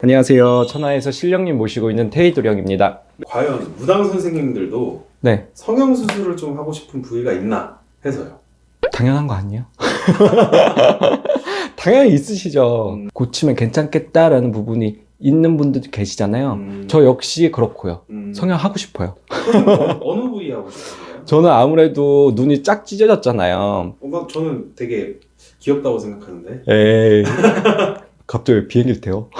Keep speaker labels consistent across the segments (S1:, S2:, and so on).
S1: 안녕하세요. 천하에서 실령님 모시고 있는 테이도령입니다.
S2: 과연 무당 선생님들도
S1: 네,
S2: 성형 수술을 좀 하고 싶은 부위가 있나 해서요.
S1: 당연한 거 아니에요? 당연히 있으시죠.
S2: 음.
S1: 고치면 괜찮겠다라는 부분이 있는 분들도 계시잖아요.
S2: 음,
S1: 저 역시 그렇고요.
S2: 음,
S1: 성형하고 싶어요.
S2: 어느, 어느 부위 하고 싶으신가요?
S1: 저는 아무래도 눈이 짝 찢어졌잖아요.
S2: 어, 막 저는 되게 귀엽다고 생각하는데.
S1: 에이. 갑자기 비행기를 태워.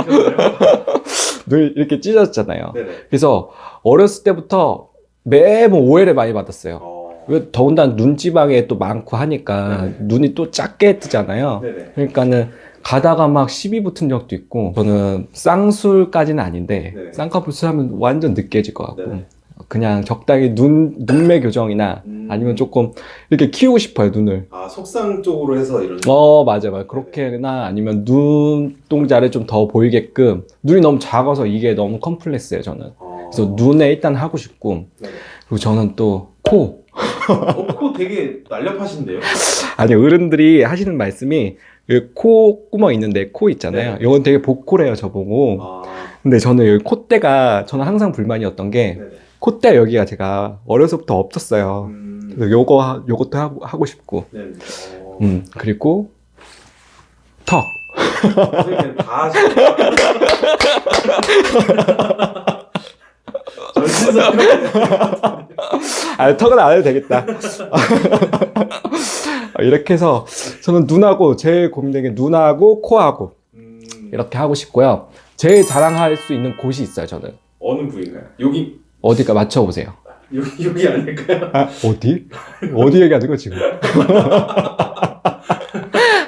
S1: 눈이 이렇게 찢어졌잖아요.
S2: 네네.
S1: 그래서 어렸을 때부터 매번 오해를 많이 받았어요.
S2: 어,
S1: 왜 더군다나 눈지방에 또 많고 하니까
S2: 네.
S1: 눈이 또 작게 뜨잖아요.
S2: 네네.
S1: 그러니까는 가다가 막 시비 붙은 적도 있고 저는 쌍술까지는 아닌데
S2: 네.
S1: 쌍꺼풀 하면 완전 느껴질 것 같고
S2: 네네.
S1: 그냥 적당히 눈 눈매 교정이나
S2: 음.
S1: 아니면 조금 이렇게 키우고 싶어요 눈을.
S2: 아 속상 쪽으로 해서 이런.
S1: 어 맞아 맞아 그렇게나 아니면 눈동자를 좀 더 보이게끔 눈이 너무 작아서 이게 너무 컴플렉스예요 저는.
S2: 어,
S1: 그래서 눈에 일단 하고 싶고
S2: 네네.
S1: 그리고 저는 또 코.
S2: 어, 코 되게 날렵하신데요?
S1: 아니 어른들이 하시는 말씀이 여기 코 구멍 있는데 코 있잖아요.
S2: 네.
S1: 이건 되게 복코래요 저보고.
S2: 아,
S1: 근데 저는 여기 콧대가 저는 항상 불만이었던 게
S2: 네네.
S1: 콧대 여기가 제가 어려서부터 없었어요.
S2: 음,
S1: 그래서 요거 하- 요것도 하고, 하고 싶고.
S2: 네. 어,
S1: 음 그리고 턱.
S2: 선생님
S1: 다아 턱은 안 해도 되겠다. 이렇게 해서 저는 눈하고 제일 고민되는 게 눈하고 코하고
S2: 음,
S1: 이렇게 하고 싶고요. 제일 자랑할 수 있는 곳이 있어요. 저는
S2: 어느 부위인가요? 여기
S1: 어디가 맞춰보세요.
S2: 여기 여기 아닐까요?
S1: 아, 어디? 어디 얘기하는 거 지금?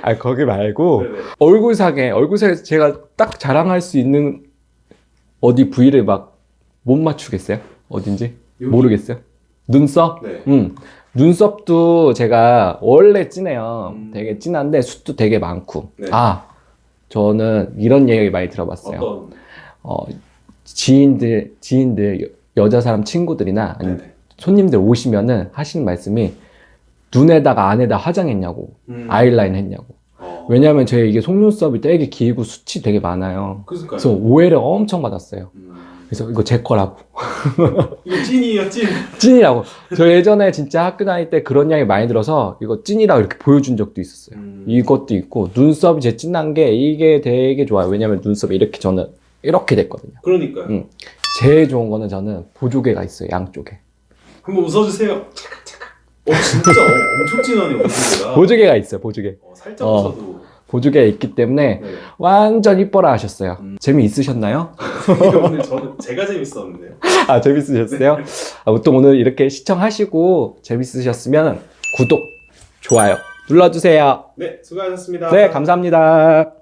S1: 아 거기 말고
S2: 네네.
S1: 얼굴상에 얼굴상에 제가 딱 자랑할 수 있는 어디 부위를 막 못 맞추겠어요? 어딘지
S2: 여기?
S1: 모르겠어요. 눈썹?
S2: 네.
S1: 음 눈썹도 제가 원래 진해요.
S2: 음.
S1: 되게 진한데 숱도 되게 많고.
S2: 네.
S1: 아 저는 이런 얘기 많이 들어봤어요.
S2: 어떤?
S1: 어, 지인들 지인들 여, 여자 사람 친구들이나 아니면
S2: 네네.
S1: 손님들 오시면은 하시는 말씀이 눈에다가 안에다 화장했냐고
S2: 음.
S1: 아이라인 했냐고
S2: 어.
S1: 왜냐면 제 이게 속눈썹이 되게 길고 숱이 되게 많아요
S2: 그러니까요.
S1: 그래서 오해를 엄청 받았어요
S2: 음.
S1: 그래서 이거 제 거라고
S2: 이거 찐이에요 찐.
S1: 찐이라고 저 예전에 진짜 학교 다닐 때 그런 이야기 많이 들어서 이거 찐이라고 이렇게 보여준 적도 있었어요
S2: 음.
S1: 이것도 있고 눈썹이 제 진한 게 이게 되게 좋아요 왜냐면 눈썹이 이렇게 저는 이렇게 됐거든요
S2: 그러니까요.
S1: 음. 제일 좋은 거는 저는 보조개가 있어요 양쪽에
S2: 한번 웃어주세요. 착각 착각. 어 진짜 어, 엄청 진하네요 보조개가.
S1: 보조개가 있어요 보조개
S2: 어, 살짝
S1: 어.
S2: 웃어도.
S1: 보조개가 있기 때문에
S2: 네.
S1: 완전 이뻐라 하셨어요.
S2: 음.
S1: 재미있으셨나요?
S2: 오늘 저는 제가 재밌었는데요.
S1: 아, 재밌으셨어요? 아무튼 오늘 이렇게 시청하시고 재밌으셨으면 구독, 좋아요 눌러주세요.
S2: 네 수고하셨습니다.
S1: 네, 감사합니다.